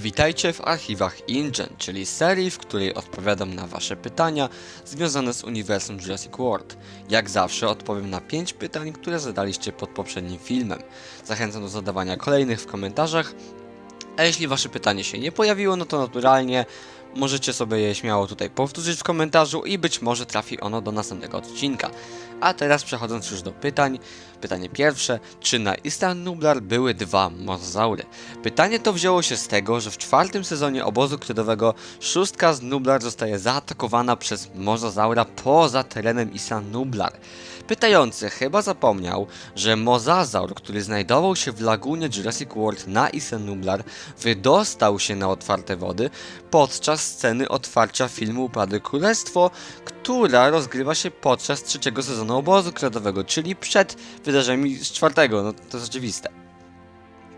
Witajcie w archiwach InGen, czyli serii, w której odpowiadam na Wasze pytania związane z uniwersum Jurassic World. Jak zawsze odpowiem na 5 pytań, które zadaliście pod poprzednim filmem. Zachęcam do zadawania kolejnych w komentarzach, a jeśli Wasze pytanie się nie pojawiło, no to naturalnie możecie sobie je śmiało tutaj powtórzyć w komentarzu i być może trafi ono do następnego odcinka. A teraz przechodząc już do pytań. Pytanie pierwsze, czy na Istan Nublar były dwa mozaury? Pytanie to wzięło się z tego, że w czwartym sezonie obozu krytowego szóstka z Nublar zostaje zaatakowana przez mozozaura poza terenem Istan Nublar. Pytający chyba zapomniał, że mozazaur, który znajdował się w lagunie Jurassic World na Istan Nublar, wydostał się na otwarte wody podczas sceny otwarcia filmu Upadłe Królestwo, która rozgrywa się podczas trzeciego sezonu obozu krytowego, czyli przed wydarzeniami z czwartego, no to jest oczywiste.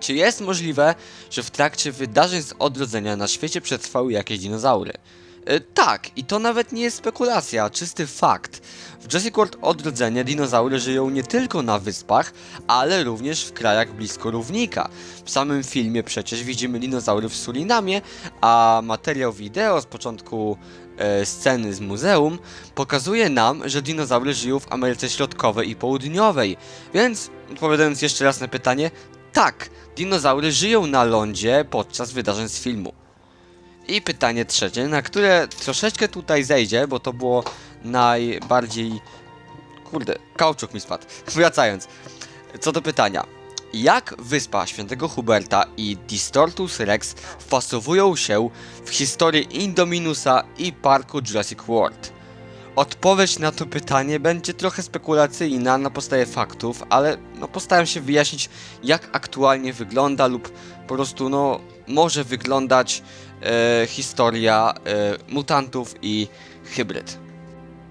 Czy jest możliwe, że w trakcie wydarzeń z odrodzenia na świecie przetrwały jakieś dinozaury? E, tak, i to nawet nie jest spekulacja, czysty fakt. W Jurassic World Odrodzenie dinozaury żyją nie tylko na wyspach, ale również w krajach blisko równika. W samym filmie przecież widzimy dinozaury w Surinamie, a materiał wideo z początku e, sceny z muzeum pokazuje nam, że dinozaury żyją w Ameryce Środkowej i Południowej. Więc, odpowiadając jeszcze raz na pytanie, tak, dinozaury żyją na lądzie podczas wydarzeń z filmu. I pytanie trzecie, na które troszeczkę tutaj zejdzie, bo to było najbardziej... Kurde, kauczuk mi spadł. Wracając, co do pytania. Jak wyspa Świętego Huberta i Distortus Rex wpasowują się w historię Indominusa i parku Jurassic World? Odpowiedź na to pytanie będzie trochę spekulacyjna na podstawie faktów, ale no postaram się wyjaśnić jak aktualnie wygląda lub po prostu no może wyglądać e, historia e, mutantów i hybryd.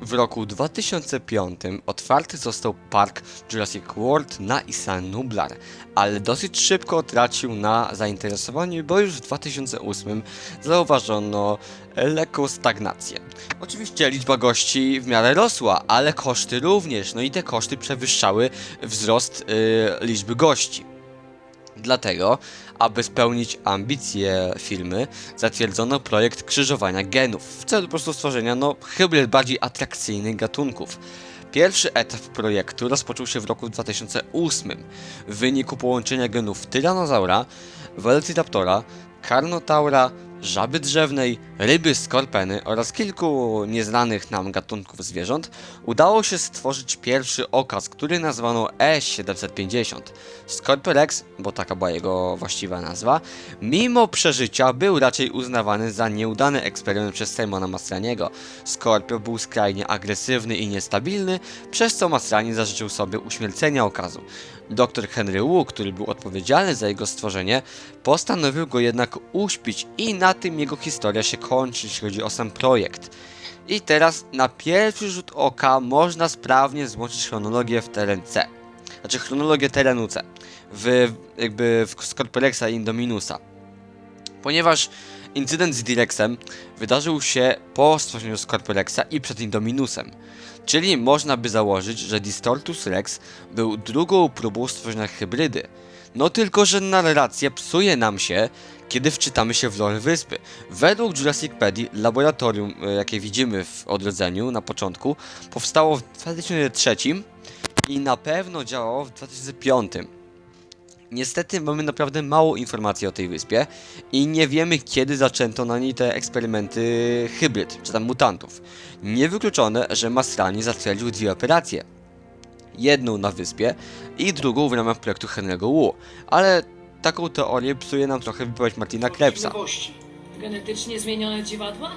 W roku 2005 otwarty został park Jurassic World na Isla Nublar, ale dosyć szybko tracił na zainteresowaniu, bo już w 2008 zauważono lekką stagnację. Oczywiście liczba gości w miarę rosła, ale koszty również, no i te koszty przewyższały wzrost y, liczby gości. Dlatego, aby spełnić ambicje firmy, zatwierdzono projekt krzyżowania genów w celu po prostu stworzenia no, hybryd bardziej atrakcyjnych gatunków. Pierwszy etap projektu rozpoczął się w roku 2008 w wyniku połączenia genów tyranozaura, velociraptora, karnotaura, żaby drzewnej, ryby skorpeny oraz kilku nieznanych nam gatunków zwierząt, udało się stworzyć pierwszy okaz, który nazwano E750. Scorpirex, bo taka była jego właściwa nazwa, mimo przeżycia był raczej uznawany za nieudany eksperyment przez Simona Mastraniego. Scorpio był skrajnie agresywny i niestabilny, przez co Mastrani zażyczył sobie uśmiercenia okazu. Dr Henry Wu, który był odpowiedzialny za jego stworzenie, postanowił go jednak uśpić i na tym jego historia się kończy, jeśli chodzi o sam projekt. I teraz na pierwszy rzut oka można sprawnie złączyć chronologię w teren C. Znaczy chronologię terenu C. W, jakby w Scorpirexa i Indominusa. Ponieważ incydent z Direxem wydarzył się po stworzeniu Scorpirexa i przed Indominusem. Czyli można by założyć, że Distortus Rex był drugą próbą stworzenia hybrydy. No tylko, że narracja psuje nam się, kiedy wczytamy się w lore wyspy. Według Jurassicpedii laboratorium, e, jakie widzimy w odrodzeniu na początku, powstało w 2003 i na pewno działało w 2005. Niestety mamy naprawdę mało informacji o tej wyspie i nie wiemy kiedy zaczęto na niej te eksperymenty hybryd, czy tam mutantów. Niewykluczone, że Mastrani zatwierdził dwie operacje. Jedną na wyspie i drugą w ramach projektu Henry'ego Wu, ale taką teorię psuje nam trochę wypowiedź Martina Krebsa. Genetycznie zmienione dziwadła?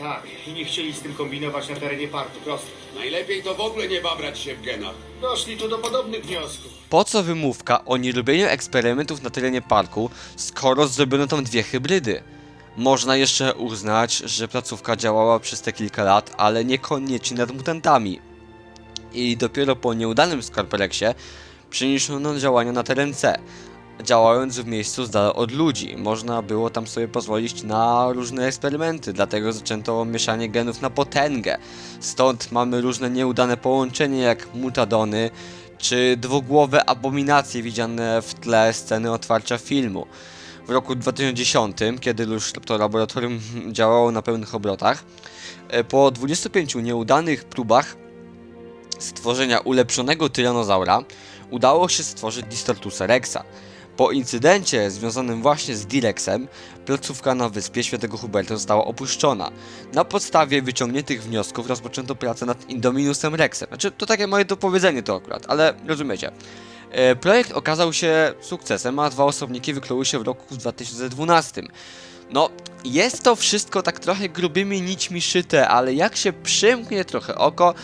Tak, i nie chcieli z tym kombinować na terenie parku, prosto. Najlepiej to w ogóle nie babrać się w genach. Doszli tu do podobnych wniosków. Po co wymówka o nierobieniu eksperymentów na terenie parku, skoro zrobiono tam dwie hybrydy? Można jeszcze uznać, że placówka działała przez te kilka lat, ale niekoniecznie nad mutantami. I dopiero po nieudanym Scorpirexie przeniesiono działania na teren C. Działając w miejscu z dala od ludzi, można było tam sobie pozwolić na różne eksperymenty, dlatego zaczęto mieszanie genów na potęgę. Stąd mamy różne nieudane połączenia jak mutadony, czy dwugłowe abominacje widziane w tle sceny otwarcia filmu. w roku 2010, kiedy już to laboratorium działało na pełnych obrotach. E, Po 25 nieudanych próbach stworzenia ulepszonego tyranozaura udało się stworzyć Distortusa Rexa. Po incydencie związanym właśnie z Direxem, placówka na wyspie Świętego Huberta została opuszczona. Na podstawie wyciągniętych wniosków rozpoczęto pracę nad Indominusem Rexem. Znaczy, to takie moje dopowiedzenie to akurat, ale rozumiecie. E, Projekt okazał się sukcesem, a dwa osobniki wykluły się w roku 2012. No, jest to wszystko tak trochę grubymi nićmi szyte, ale jak się przymknie trochę oko,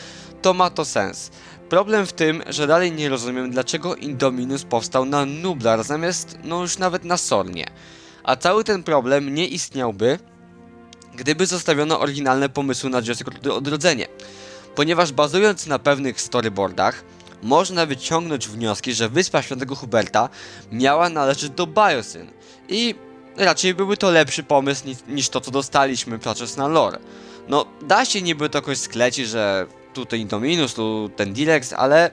to ma to sens. Problem w tym, że dalej nie rozumiem, dlaczego Indominus powstał na Nublar zamiast, no już nawet na Sornie. A cały ten problem nie istniałby, gdyby zostawiono oryginalne pomysły na Jurassic Odrodzenie. Ponieważ bazując na pewnych storyboardach, można wyciągnąć wnioski, że Wyspa Świętego Huberta miała należeć do Biosyn. I raczej byłby to lepszy pomysł niż to, co dostaliśmy patrząc na lore. No, da się niby to jakoś sklecić, że tutaj Indominus, tu ten Dilex, ale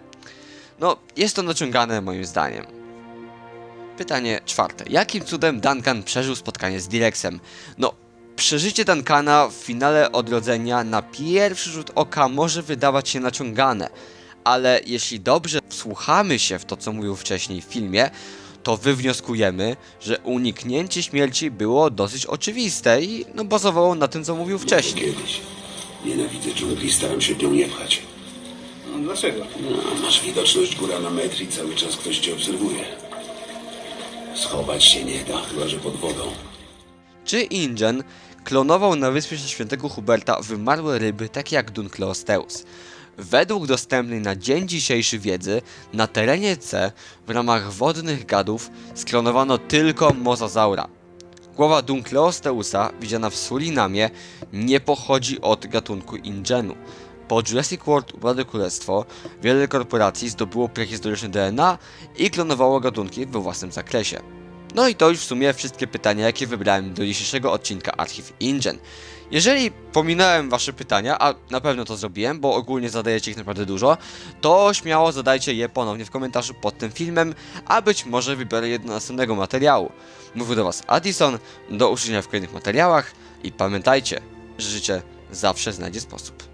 no, jest to naciągane moim zdaniem. Pytanie czwarte. Jakim cudem Duncan przeżył spotkanie z Dilexem? No, przeżycie Duncana w finale odrodzenia na pierwszy rzut oka może wydawać się naciągane, ale jeśli dobrze wsłuchamy się w to, co mówił wcześniej w filmie, to wywnioskujemy, że uniknięcie śmierci było dosyć oczywiste i no, bazowało na tym, co mówił wcześniej. Nienawidzę dżungli, staram się w nią nie pchać. No, dlaczego? No, masz widoczność góra na metr i cały czas ktoś cię obserwuje. Schować się nie da, chyba że pod wodą. Czy Ingen klonował na wyspie świętego Huberta wymarłe ryby takie jak Dunkleosteus? Według dostępnej na dzień dzisiejszy wiedzy, na terenie C w ramach wodnych gadów sklonowano tylko mozazaura. Głowa Dunkleosteusa, widziana w Surinamie, nie pochodzi od gatunku Ingenu. Po Jurassic World Upadłe Królestwo wiele korporacji zdobyło prehistoryczne DNA i klonowało gatunki we własnym zakresie. No i to już w sumie wszystkie pytania, jakie wybrałem do dzisiejszego odcinka Archiv InGen. Jeżeli pominąłem wasze pytania, a na pewno to zrobiłem, bo ogólnie zadajecie ich naprawdę dużo, to śmiało zadajcie je ponownie w komentarzu pod tym filmem, a być może wybiorę je do następnego materiału. Mówił do was Addison, do usłyszenia w kolejnych materiałach i pamiętajcie, że życie zawsze znajdzie sposób.